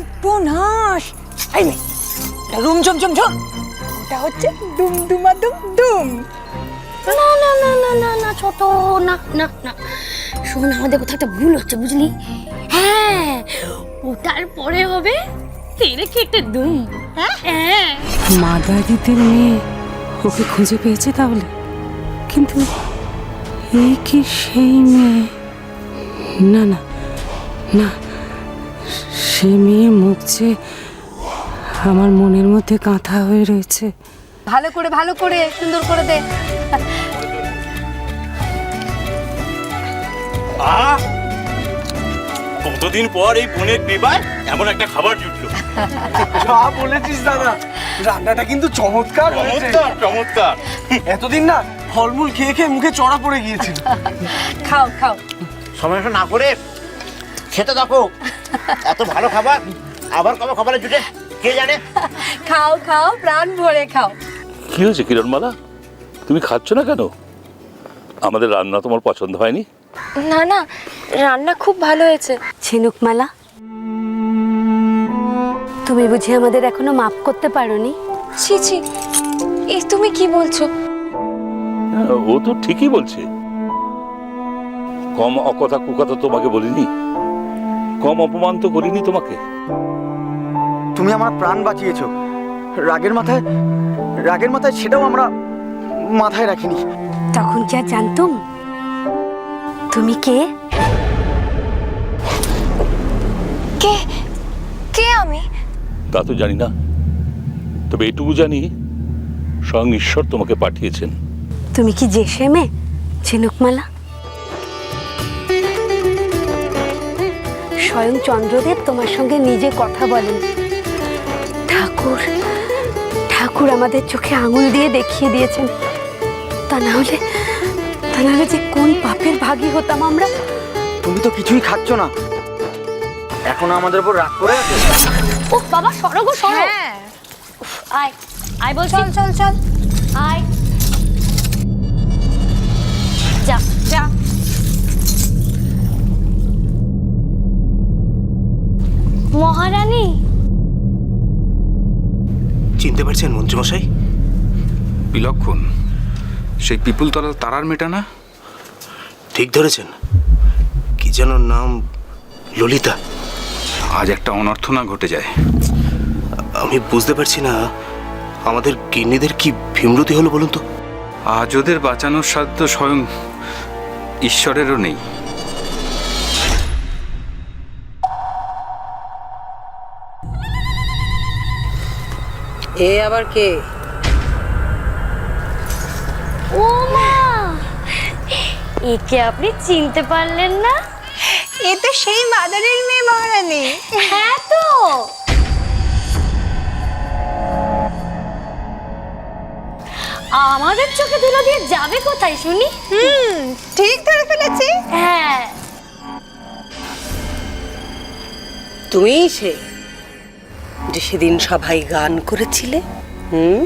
সর্বনাশ। এই নে ওটা রুম ঝুম ঝুম ঝুম। ওটা হচ্ছে দুম দুমা দুম দুম না না না না না না ছোট না না না। শোন আমাদের কোথাও একটা ভুল হচ্ছে বুঝলি? হ্যাঁ ওটার পরে হবে তেরে কেটে দুম হ্যাঁ? মাদারিদের মেয়ে ওকে খুঁজে পেয়েছে তাহলে। কিন্তু এই কি সেই মেয়ে? না না না সে মেয়ের মুখ যে আমার মনের মধ্যে কাঁথা হয়ে রয়েছে। ভালো করে ভালো করে সুন্দর করে দে। আহ কতদিন পর এই বোনের বিবাহ? এমন একটা খাবার জুটলো। যা বলেছিস দাদা রান্নাটা কিন্তু চমৎকার চমৎকার চমৎকার। এতদিন না ফলমূল খেয়ে খেয়ে মুখে চড়া পড়ে গিয়েছিল। খাও খাও। সমস্যা না করে খেতে দেখো এত ভালো খাবার আবার কবে খাবারে জুটে? কে জানে? খাও খাও প্রাণ ভরে খাও। কি হয়েছে কিরণমালা তুমি খাচ্ছ না কেন? আমাদের রান্না তোমার পছন্দ হয়নি? না না রান্না খুব ভালো হয়েছে। ঝিনুকমালা তুমি বুঝি আমাদের এখনও মাফ করতে পারোনি? ছি ছি এই তুমি কি বলছো? হ্যাঁ, ও তো ঠিকই বলছে। কম অকথা কুকথা তোমাকে বলিনি? কম অপমান তো করিনি তোমাকে। তুমি আমার প্রাণ বাঁচিয়েছো। রাগের মাথায় রাগের মাথায় সেটাও আমরা মাথায় রাখিনি। তখন কি আর জানতুম? তুমি কে? কে? কে আমি? তা তো জানি না। তবে এটুকু জানি স্বয়ং ঈশ্বর তোমাকে পাঠিয়েছেন। তুমি কি জেসে মে ঝিনুকমালা? স্বয়ং চন্দ্রদেব তোমার সঙ্গে নিজে কথা বলেন। ঠাকুর ঠাকুর আমাদের চোখে আঙুল দিয়ে দেখিয়ে দিয়েছেন। তা না হলে তা না হলে যে কোন পাপের ভাগী হতাম আমরা? তুমি তো কিছুই খাচ্ছ না। এখন আমাদের উপর রাগ করে আছে? ও বাবা সরো গো সরো। হ্যাঁ। আয় আয় বল চল চল চল। আয়। মহারানী? চিনতে পারছেন মন্ত্রীমশাই? বিলক্ষণ। সেই পিপুলতলা তারার মেটা না? ঠিক ধরেছেন। কি যেন নাম ললিতা। আজ একটা অনর্থনা ঘটে যায়। আমি বুঝতে পারছি না আমাদের কিন্নিদের কি ভীমরতি হলো বলুন তো? আজ ওদের বাঁচানোর সাধ্য স্বয়ং ঈশ্বরেরও নেই। এ আবার কে? ও মা! একে আপনি চিনতে পারলেন না? এ তো সেই মাদারের মেয়ে মহারানী। হ্যাঁ তো। আমাদের চোখে ধুলো দিয়ে যাবে কোথায় শুনি? হুম ঠিক ধরে ফেলেছি। হ্যাঁ। তুমিই সে। যে সেদিন সবাই গান করেছিলে? হুম?